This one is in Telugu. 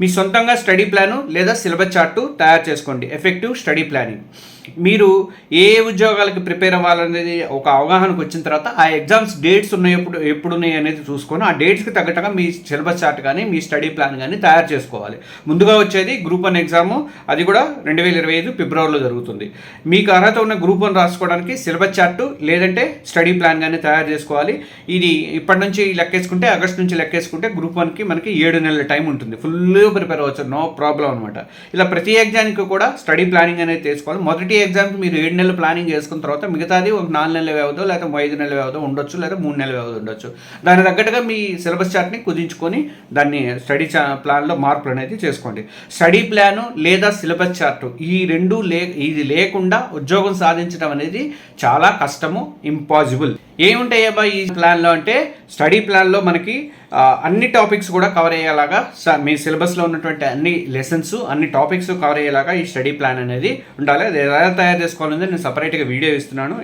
మీ సొంతంగా స్టడీ ప్లాను లేదా సిలబస్ చార్టు తయారు చేసుకోండి. Effective study planning. మీరు ఏ ఉద్యోగాలకి ప్రిపేర్ అవ్వాలనేది ఒక అవగాహనకు వచ్చిన తర్వాత ఆ ఎగ్జామ్స్ డేట్స్ ఉన్నాయి ఎప్పుడు ఎప్పుడు ఉన్నాయి అనేది చూసుకొని ఆ డేట్స్కి తగ్గట్టుగా మీ సిలబస్ చార్ట్ కానీ మీ స్టడీ ప్లాన్ కానీ తయారు చేసుకోవాలి. ముందుగా వచ్చేది గ్రూప్ వన్ ఎగ్జాము. అది కూడా రెండు వేల ఇరవై ఐదు ఫిబ్రవరిలో జరుగుతుంది. మీకు అర్హత ఉన్న గ్రూప్ వన్ రాసుకోవడానికి సిలబస్ చార్టు లేదంటే స్టడీ ప్లాన్ కానీ తయారు చేసుకోవాలి. ఇది ఇప్పటి నుంచి లెక్కేసుకుంటే ఆగస్ట్ నుంచి లెక్కేసుకుంటే గ్రూప్ వన్కి మనకి ఏడు నెలల టైం ఉంటుంది. ఫుల్ ఫుల్గా ప్రిపేర్ అవ్వచ్చు. నో ప్రాబ్లం అనమాట ఇలా ప్రతి ఎగ్జామ్కి కూడా స్టడీ ప్లానింగ్ అనేది చేసుకోవాలి. మొదటి ఎగ్జామ్కి మీరు ఏడు నెలలు ప్లానింగ్ చేసుకున్న తర్వాత మిగతాది ఒక నాలుగు నెలల వ్యవధో లేకపోతే ఐదు నెలల వ్యవధో ఉండొచ్చు లేదా మూడు నెలల వ్యవధి ఉండొచ్చు. దాని తగ్గట్టుగా మీ సిలబస్ చార్ట్ని కుదించుకొని దాన్ని స్టడీ చా ప్లాన్లో మార్పులు అనేది చేసుకోండి. స్టడీ ప్లాను లేదా సిలబస్ చార్టు ఈ రెండు లే ఇది లేకుండా ఉద్యోగం సాధించడం అనేది చాలా కష్టము ఇంపాసిబుల్ ఏముంటాయి అబ్బా ఈ ప్లాన్లో అంటే స్టడీ ప్లాన్లో మనకి అన్ని టాపిక్స్ కూడా కవర్ అయ్యేలాగా స- మీ సిలబస్లో ఉన్నటువంటి అన్ని లెసన్స్ అన్ని టాపిక్స్ కవర్ అయ్యేలాగా ఈ స్టడీ ప్లాన్ అనేది ఉండాలి. అది ఎలా తయారు చేసుకోవాలనేది నేను సపరేట్గా వీడియో ఇస్తున్నాను.